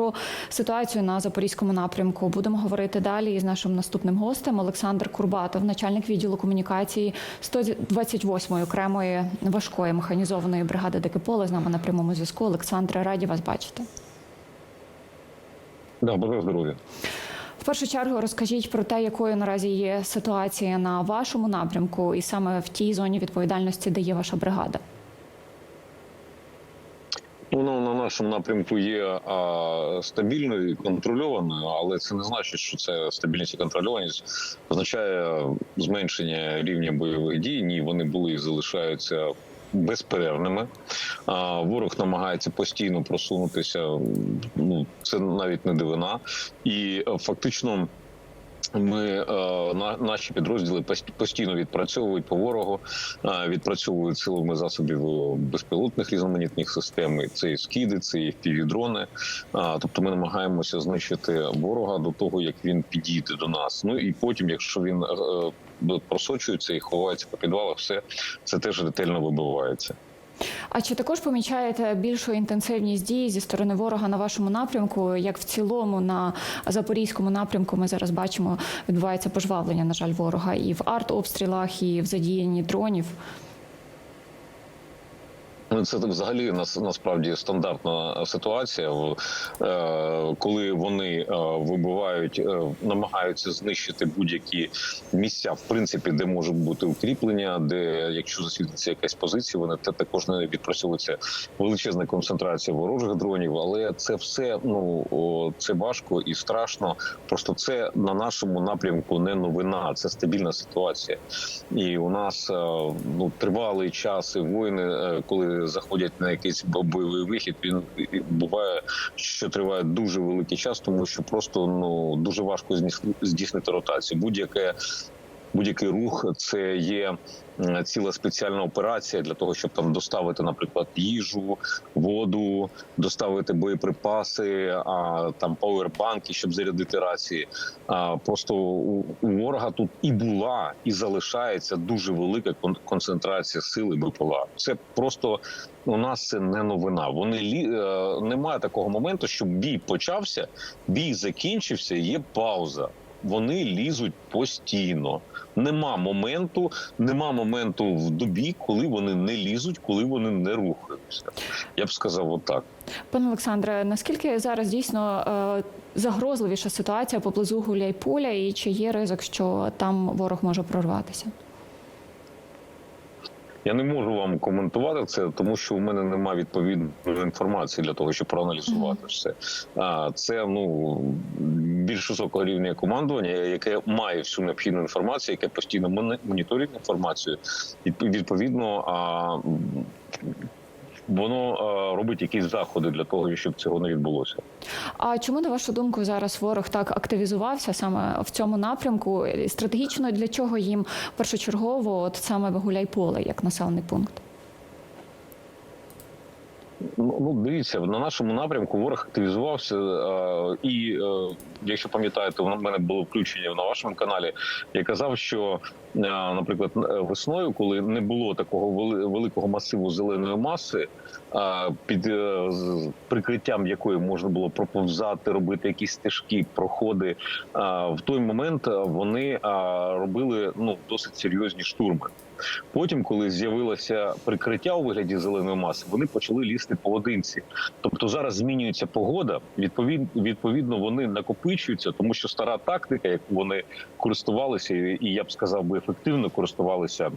про ситуацію на запорізькому напрямку. Будемо говорити далі із нашим наступним гостем Олександр Курбатов, начальник відділу комунікації 128-ї окремої важкої механізованої бригади «Дике поле» з нами на прямому зв'язку. Олександре, раді вас бачити. Да, бажаю здоров'я. В першу чергу розкажіть про те, якою наразі є ситуація на вашому напрямку, і саме в тій зоні відповідальності, де є ваша бригада. Воно на нашому напрямку є стабільною і контрольованою, але це не значить, що це стабільність і контрольованість означає зменшення рівня бойових дій. Ні, вони були і залишаються безперервними. Ворог намагається постійно просунутися. Ну це навіть не дивина, і е, фактично. Ми е, на наші підрозділи пост- постійно відпрацьовують по ворогу, е, відпрацьовують силами засобів е, безпілотних різноманітних систем. Це і скиди, це і впівдрони. Тобто, ми намагаємося знищити ворога до того, як він підійде до нас. Ну і потім, якщо він просочується і ховається по підвалах, все це теж ретельно вибивається. А чи також помічаєте більшу інтенсивність дій зі сторони ворога на вашому напрямку? Як в цілому на запорізькому напрямку ми зараз бачимо, відбувається пожвавлення, на жаль, ворога і в артобстрілах, і в задіянні дронів. Ну, Це взагалі нас насправді стандартна ситуація, е, коли вони е, вибивають, е, намагаються знищити будь-які місця, в принципі, де можуть бути укріплення, де якщо засвітиться якась позиція, вони те також не відпрацьовується величезна концентрація ворожих дронів. Але це все ну це важко і страшно. Просто це на нашому напрямку не новина, це стабільна ситуація. І у нас ну тривалий час і воїни, коли заходять на якийсь бойовий вихід, він буває, що триває дуже великий час, тому що просто ну дуже важко здійс- здійснити ротацію. Будь-яке будь-який рух це є ціла спеціальна операція для того, щоб там доставити, наприклад, їжу, воду, доставити боєприпаси, а там пауербанки, щоб зарядити рації. А просто у, ворога тут і була, і залишається дуже велика кон- концентрація сили БПЛА. Це просто у нас це не новина. Вони лі е, немає такого моменту, щоб бій почався, бій закінчився. Є пауза. Вони лізуть постійно. Нема моменту, нема моменту в добі, коли вони не лізуть, коли вони не рухаються. Я б сказав, отак. Пане Олександре, наскільки зараз дійсно е, загрозливіша ситуація поблизу Гуляйполя, і чи є ризик, що там ворог може прорватися? Я не можу вам коментувати це, тому що у мене немає відповідної інформації для того, щоб проаналізувати все. А це ну більш високого рівня командування, яке має всю необхідну інформацію, яке постійно моніторить інформацію, і відповідно а, воно а, робить якісь заходи для того, щоб цього не відбулося. А чому, на вашу думку, зараз ворог так активізувався саме в цьому напрямку? Стратегічно для чого їм першочергово, от саме Гуляйполе, як населений пункт? Ну ну, дивіться, на нашому напрямку ворог активізувався, е, і е, якщо пам'ятаєте, в мене було включення на вашому каналі. Я казав, що, наприклад, е, весною, коли не було такого великого масиву зеленої маси, е, під е, прикриттям якої можна було проповзати, робити якісь стежки, проходи, е, в той момент е, вони е, робили ну досить серйозні штурми. Потім, коли з'явилося прикриття у вигляді зеленої маси, вони почали лізти поодинці. Тобто зараз змінюється погода. Відповідно, вони накопичуються, тому що стара тактика, яку вони користувалися, і я б сказав би ефективно користувалися.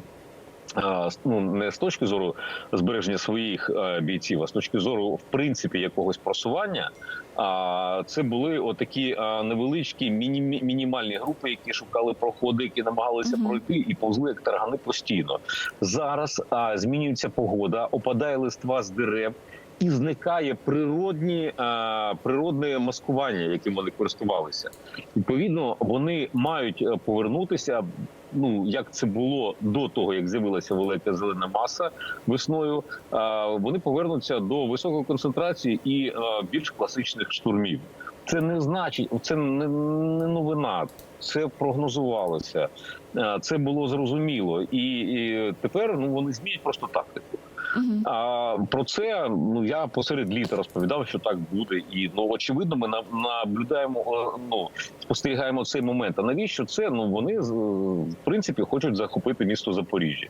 Ну не з точки зору збереження своїх е, бійців, а з точки зору в принципі якогось просування. А це були отакі невеличкі міні, мінімальні групи, які шукали проходи, які намагалися Мгм. пройти і повзли як таргани постійно. Зараз а, змінюється погода, опадає листва з дерев. І зникає природні природне маскування, яким вони користувалися. Відповідно, вони мають е, повернутися. Ну як це було до того, як з'явилася велика зелена маса весною. а, Вони повернуться до високої концентрації і а, більш класичних штурмів. Це не значить, це не, не новина. Це прогнозувалося, Е, це було зрозуміло, і, і тепер ну вони змінять просто тактику. А про це ну я посеред літа розповідав, що так буде, і ну очевидно, ми на- наблюдаємо е, ну спостерігаємо цей момент. А навіщо це? Ну вони в принципі хочуть захопити місто Запоріжжя.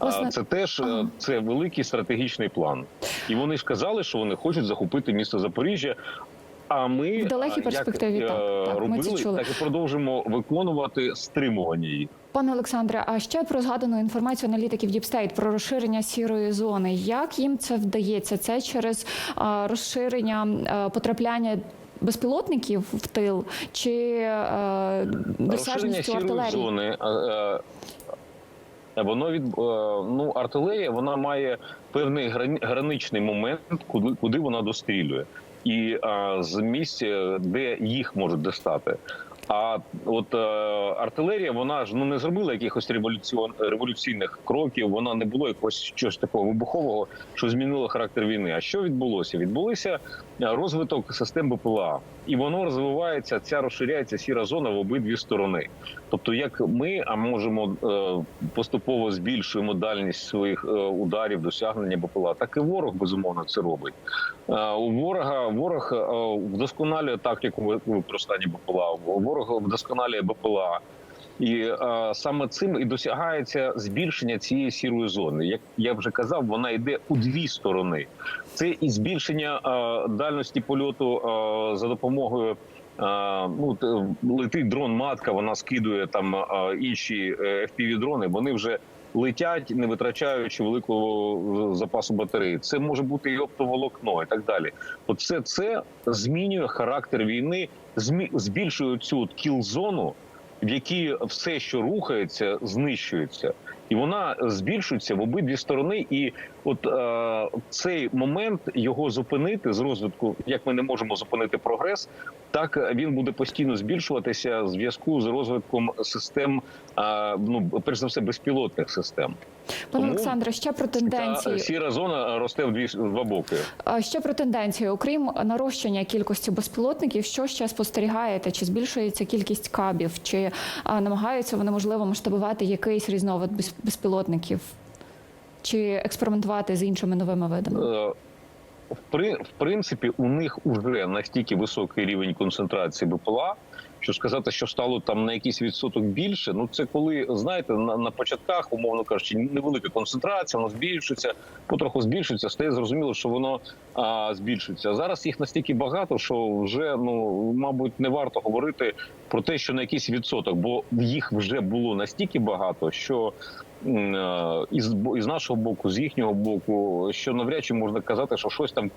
Власне, А це теж ага. це великий стратегічний план. І вони ж казали, що вони хочуть захопити місто Запоріжжя. А ми В далекій перспективі, як, так, е, так, ми це чули. так і продовжимо виконувати стримування їх. Пане Олександре, а ще про згадану інформацію аналітиків Діпстейт про розширення сірої зони. Як їм це вдається? Це через а, розширення а, потрапляння безпілотників в тил чи а, досяжністю артилерії? зони. е, е, Воно від е, ну артилерія вона має певний граничний момент, куди куди вона дострілює, і з місця, де їх можуть достати. А от е, артилерія, вона ж ну не зробила якихось революціон революційних кроків. Вона не було якогось щось такого вибухового, що змінило характер війни. А що відбулося? Відбулося е, розвиток систем БПЛА, і воно розвивається. Ця розширяється сіра зона в обидві сторони. Тобто, як ми а можемо е, поступово збільшуємо дальність своїх е, ударів, досягнення БПЛА, так і ворог безумовно це робить. Е, У ворога ворог е, вдосконалює тактику використання БПЛА. Ворог вдосконалює БПЛА. І е, саме цим і досягається збільшення цієї сірої зони. Як я вже казав, вона йде у дві сторони. Це і збільшення е, дальності польоту е, за допомогою. е, Ну, летить дрон матка, вона скидує там е, інші fpv дрони. Вони вже летять, не витрачаючи великого е, запасу батареї. Це може бути і оптоволокно, і так далі. Все це змінює характер війни, збільшує цю кіл-зону, в якій все, що рухається, знищується. І вона збільшується в обидві сторони. І от е, цей момент його зупинити з розвитку, як ми не можемо зупинити прогрес, так він буде постійно збільшуватися в зв'язку з розвитком систем, е, ну перш за все, безпілотних систем. Пане Олександре, ще про тенденції. сіра зона росте в дві в два боки. Ще про тенденцію, окрім нарощення кількості безпілотників, що ще спостерігаєте? Чи збільшується кількість кабів, чи намагаються вони можливо масштабувати якийсь різновид безпілотників, чи експериментувати з іншими новими видами? Е, В в принципі, у них вже настільки високий рівень концентрації БПЛА, що сказати, що стало там на якийсь відсоток більше. Ну це коли знаєте, на, на початках, умовно кажучи, невелика концентрація, воно збільшується, потроху збільшується, стає зрозуміло, що воно а, збільшується. Зараз їх настільки багато, що вже ну мабуть не варто говорити про те, що на якийсь відсоток, бо їх вже було настільки багато, що із із нашого боку, з їхнього боку, що навряд чи можна казати, що щось там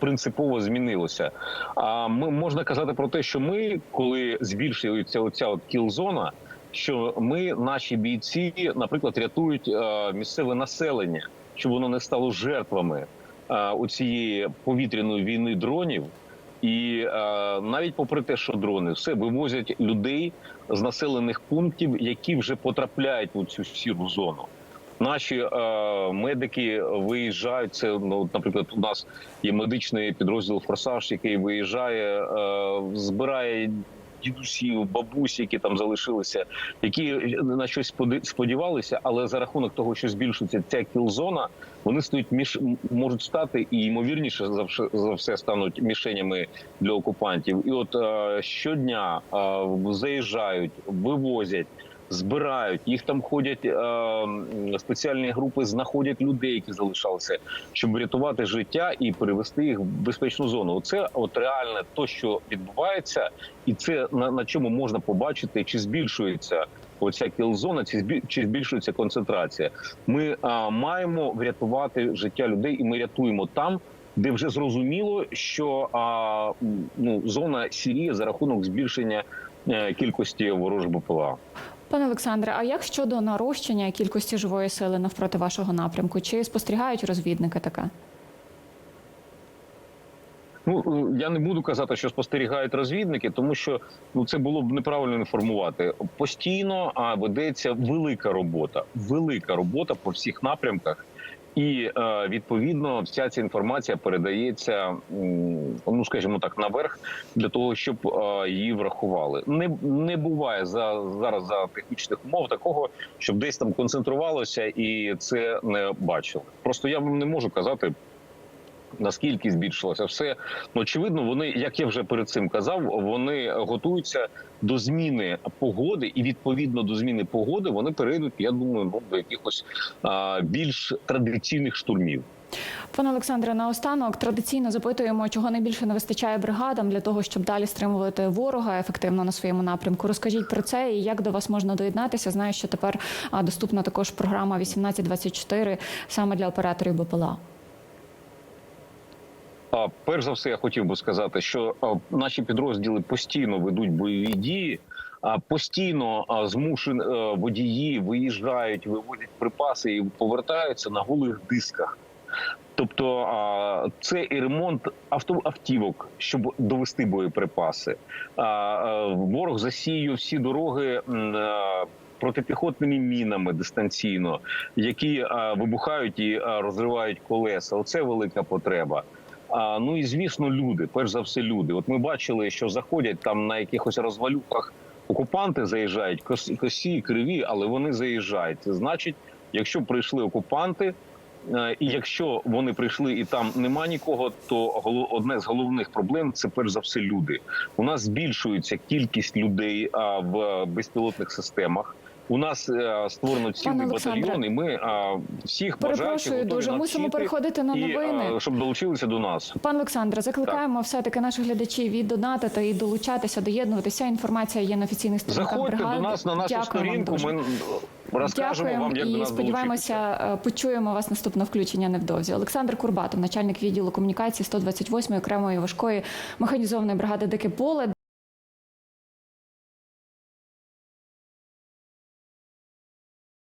принципово змінилося. А ми можна казати про те, що ми, коли збільшується оця от кіл-зона, що ми, наші бійці, наприклад, рятують е, місцеве населення, щоб воно не стало жертвами е, у цієї повітряної війни дронів. І е, навіть попри те, що дрони все вивозять людей з населених пунктів, які вже потрапляють у цю сіру зону. Наші е, медики виїжджають. Це ну, наприклад, у нас є медичний підрозділ Форсаж, який виїжджає, е, збирає дідусів, бабусі, які там залишилися, які на щось сподівалися, але за рахунок того, що збільшується ця кілзона, вони стають між можуть стати і ймовірніше за все стануть мішенями для окупантів. І от е, щодня е, заїжджають, вивозять. Збирають їх там ходять е, спеціальні групи, знаходять людей, які залишалися, щоб врятувати життя і перевести їх в безпечну зону. Це от реальне то, що відбувається, і це на, на чому можна побачити, чи збільшується оця кілзона, чи збі- збільшується концентрація. Ми а, маємо врятувати життя людей, і ми рятуємо там. Де вже зрозуміло, що а, ну, зона сіріє за рахунок збільшення е, кількості ворожих БПЛА. Пане Олександре, а як щодо нарощення кількості живої сили навпроти вашого напрямку? Чи спостерігають розвідники таке? Ну я не буду казати, що спостерігають розвідники, тому що ну це було б неправильно інформувати. Постійно а ведеться велика робота, велика робота по всіх напрямках. І е, відповідно вся ця інформація передається, ну скажімо так, наверх для того, щоб е, її врахували. Не не буває за зараз за технічних умов такого, щоб десь там концентрувалося і це не бачили. Просто я вам не можу казати. Наскільки збільшилося все, ну очевидно, вони, як я вже перед цим казав, вони готуються до зміни погоди, і відповідно до зміни погоди вони перейдуть, я думаю, ну, до якихось а, більш традиційних штурмів. Пане Олександре, наостанок традиційно запитуємо, чого найбільше не вистачає бригадам для того, щоб далі стримувати ворога ефективно на своєму напрямку. Розкажіть про це і як до вас можна доєднатися. Знаю, що тепер доступна також програма 1824 саме для операторів БПЛА. Перш за все, я хотів би сказати, що наші підрозділи постійно ведуть бойові дії. А постійно змушені е, водії виїжджають, вивозять припаси і повертаються на голих дисках. Тобто це і ремонт авто, автівок, щоб довести боєприпаси. А, ворог засіює всі дороги. Протипіхотними мінами дистанційно, які вибухають і розривають колеса. Оце велика потреба. А ну і звісно, люди, перш за все, люди. От ми бачили, що заходять там на якихось розвалюхах. Окупанти заїжджають косі, криві, але вони заїжджають. Значить, якщо прийшли окупанти, е, і якщо вони прийшли і там нема нікого, то одне з головних проблем це перш за все люди. У нас збільшується кількість людей а, в безпілотних системах. У нас е, створено цілий батальйон, і ми всіх бажаючих Перепрошую готові дуже. Мусимо переходити на і, новини. а, щоб долучилися до нас. Пане Олександре, закликаємо все-таки наших глядачів і донатити, і долучатися, доєднуватися. Інформація є на офіційних сторінках Заходьте бригади. до нас на нашу Дякую сторінку. Ми розкажемо Дякуємо вам, як до і нас сподіваємося, е, почуємо вас наступне включення невдовзі. Олександр Курбатов, начальник відділу комунікації 128-ї окремої важкої механізованої бригади Дике поле.